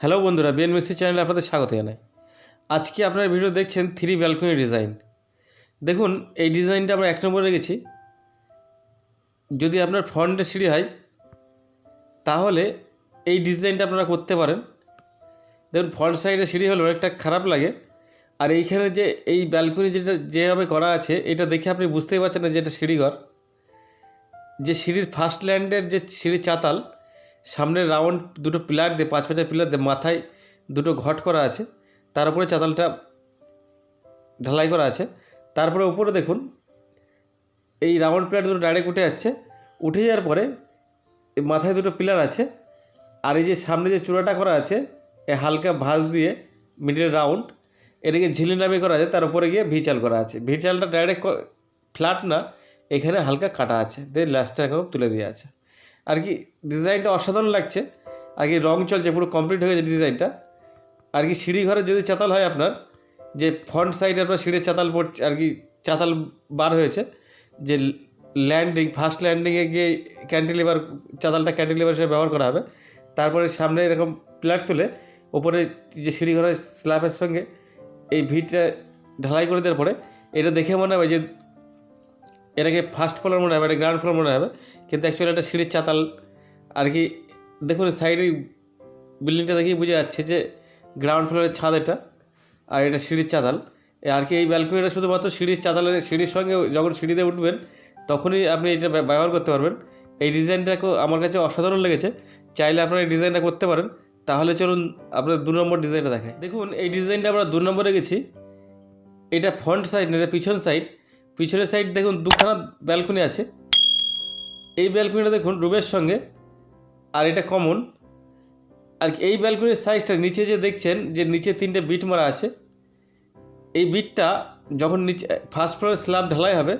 Hello বন্ধুরা BNBC চ্যানেলে আপনাদের স্বাগত জানাই। আজকে আপনারা ভিডিও দেখছেন থ্রি ব্যালকনি ডিজাইন দেখুন, এই ডিজাইনটা আমরা এক নম্বরে রেখেছি। যদি আপনার ফ্রন্টে সিঁড়ি হয়, তাহলে এই ডিজাইনটা আপনারা করতে পারেন। দেখুন ফ্রন্ট সাইডে সিঁড়ি হলে অনেকটা খারাপ লাগে। আর এইখানে যে এই ব্যালকনি যেটা যেভাবে করা আছে, এটা দেখে আপনি বুঝতেই পারছেন না যে এটা সিঁড়িঘর। যে সিঁড়ির ফার্স্ট ল্যান্ডের যে সিঁড়ির চাতাল সামনে রাউন্ড দুটো পিলার দিয়ে, পাঁচ পাঁচা পিলার দিয়ে মাথায় দুটো ঘট করা আছে। তার উপরে চাতালটা ঢালাই করা আছে। তারপরে উপরে দেখুন, এই রাউন্ড পিলার দুটো ডাইরেক্ট উঠে যাচ্ছে। উঠে যাওয়ার পরে মাথায় দুটো পিলার আছে। আর এই যে সামনে যে চূড়াটা করা আছে, এ হালকা ভাঁজ দিয়ে মিডিল রাউন্ড এটাকে ঝিলি নামে করা আছে। তার উপরে গিয়ে ভিচাল করা আছে। ভিচালটা ডাইরেক্ট ফ্ল্যাট না, এখানে হালকা কাটা আছে। দিয়ে ল্যাসটা এখন তুলে দিয়ে আছে। আর কি ডিজাইনটা অসাধারণ লাগছে। আর কি রং চলছে, পুরো কমপ্লিট হয়ে গেছে ডিজাইনটা আর কি সিঁড়ি ঘরে যদি চাতাল হয় আপনার, যে ফ্রন্ট সাইডে আপনার সিঁড়ির চাতাল পড়ছে, আর কি চাতাল বার হয়েছে, যে ল্যান্ডিং ফার্স্ট ল্যান্ডিংয়ে গিয়ে ক্যান্টিলিভার চাতালটা ক্যান্টিলিভার হিসেবে ব্যবহার করা হবে। তারপরে সামনে এরকম প্ল্যাট তুলে ওপরে যে সিঁড়ি ঘরের স্ল্যাবের সঙ্গে এই ভিটটা ঢালাই করে দেওয়ার পরে, এটা দেখে মনে হবে যে এটাকে ফার্স্ট ফ্লোর মনে হবে, এটা গ্রাউন্ড ফ্লোর মনে হবে, কিন্তু অ্যাকচুয়ালি একটা সিঁড়ির চাতাল। আর কি, দেখুন সাইডে বিল্ডিংটা দেখেই বোঝা যাচ্ছে যে গ্রাউন্ড ফ্লোরের ছাদ এটা, আর এটা সিঁড়ির চাতাল। আর কি, এই ব্যালকনিটা শুধুমাত্র সিঁড়ির চাতালের, সিঁড়ির সঙ্গে যখন সিঁড়িতে উঠবেন, তখনই আপনি এটা ব্যব- ব্যবহার করতে পারবেন। এই ডিজাইনটা আমার কাছে অসাধারণ লেগেছে। চাইলে আপনারা এই ডিজাইনটা করতে পারেন। তাহলে চলুন আপনার দু নম্বর ডিজাইনটা দেখায় দেখুন, এই ডিজাইনটা আমরা দু নম্বরে গেছি। এটা ফ্রন্ট সাইড না, এটা পিছন সাইড পিছনের সাইড দেখুন দুখানা ব্যালকনি আছে। এই ব্যালকনিটা দেখুন রুমের সঙ্গে, আর এটা কমন আর এই ব্যালকনির সাইজটা নিচে যে দেখছেন, যে নিচে তিনটে বিট মারা আছে, এই বিটটা যখন নিচে ফার্স্ট ফ্লোরে স্ল্যাব ঢালাই হবে,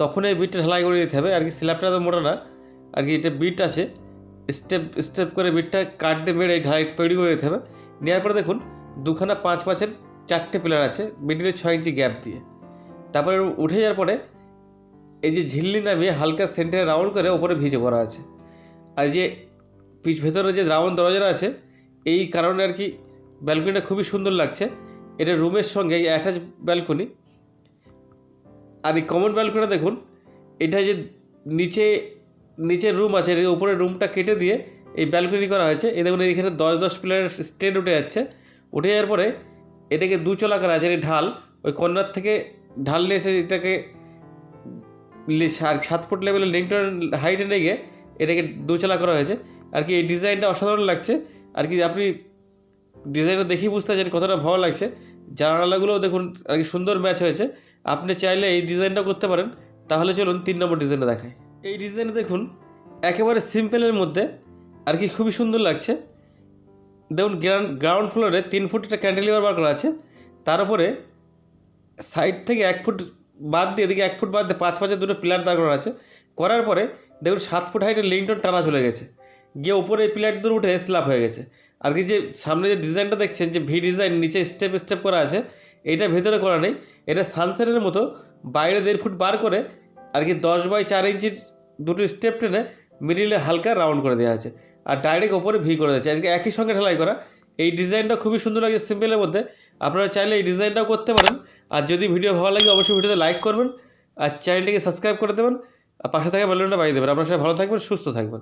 তখন এই বিটটা ঢালাই করে দিতে হবে। আর কি স্ল্যাবটা তো মোটা না, আর কি এটা বিট আছে স্টেপ স্টেপ করে বিটটা কাট দিয়ে মেরে এই ঢালাই তৈরি করে দিতে হবে। নেওয়ার পরে দেখুন, দুখানা পাঁচ পাঁচের চারটে পিলার আছে মিডিলে ছয় ইঞ্চি গ্যাপ দিয়ে। তারপরে উঠে যাওয়ার পরে এই যে ঝিল্লি নামিয়ে হালকা সেন্টারে রাউন্ড করে ওপরে ভিজে করা আছে। আর যে পিছ ভেতরে যে রাউন্ড দরজাটা আছে, এই কারণে আর কি ব্যালকনিটা খুবই সুন্দর লাগছে। এটা রুমের সঙ্গে অ্যাটাচ ব্যালকনি আর এই কমন ব্যালকনিটা দেখুন, এটা যে নিচে, নিচের রুম আছে এর উপরে রুমটা কেটে দিয়ে এই ব্যালকনি করা হয়েছে। এই দেখুন এখানে দশ দশ প্লেয়ার স্টেট উঠে যাচ্ছে। উঠে যাওয়ার পরে এটাকে দু চলা করা আছে ঢাল। ওই কর্নার থেকে ঢাল নিয়ে এসে এটাকে সাত ফুট লেভেলের লিঙ্কটন হাইটে গিয়ে এটাকে দোচালা করা হয়েছে। আর কি এই ডিজাইনটা অসাধারণ লাগছে। আর কি আপনি ডিজাইনটা দেখেই বুঝতে পারছেন কতটা ভালো লাগছে। জানালাগুলোও দেখুন আর কি সুন্দর ম্যাচ হয়েছে। আপনি চাইলে এই ডিজাইনটা করতে পারেন। তাহলে চলুন তিন নম্বর ডিজাইনটা দেখায় এই ডিজাইনটা দেখুন, একেবারে সিম্পলের মধ্যে আর কি খুবই সুন্দর লাগছে। দেখুন গ্রাউন্ড ফ্লোরে তিন ফুট একটা ক্যান্ডেলিভার বার করা আছে। তার উপরে সাইড থেকে এক ফুট বাদ দিয়ে, এদিকে এক ফুট বাদ দিয়ে পাঁচ পাঁচের দুটো পিলার দাঁড় করা আছে। করার পরে দেখুন সাত ফুট হাইটের লিঙ্কটন টানা চলে গেছে। গিয়ে উপরে এই পিলার দুটো উঠে স্ল্যাব হয়ে গেছে। আর কি যে সামনে যে ডিজাইনটা দেখছেন, যে ভি ডিজাইন, নিচে স্টেপ স্টেপ করা আছে, এইটা ভেতরে করা নেই। এটা সানসেটের মতো বাইরে দেড় ফুট বার করে আর কি দশ বাই চার ইঞ্চির দুটো স্টেপ টেনে মিডিলে হালকা রাউন্ড করে দেওয়া আছে। আর ডাইরেক্ট ওপরে ভি করে দিয়েছে। আর কি একই সঙ্গে ঢালাই করা। এই ডিজাইনটা খুবই সুন্দর লাগে সিম্পলের মধ্যে। আপনারা চাইলে এই ডিজাইনটাও করতে পারেন। আর যদি ভিডিও ভালো লাগে, অবশ্যই ভিডিওতে লাইক করবেন। আর চ্যানেলটিকে সাবস্ক্রাইব করে দেবেন। আর পাশে থাকা বেলুনটা বাজিয়ে দেবেন। আপনারা সবাই ভালো থাকবেন, সুস্থ থাকবেন।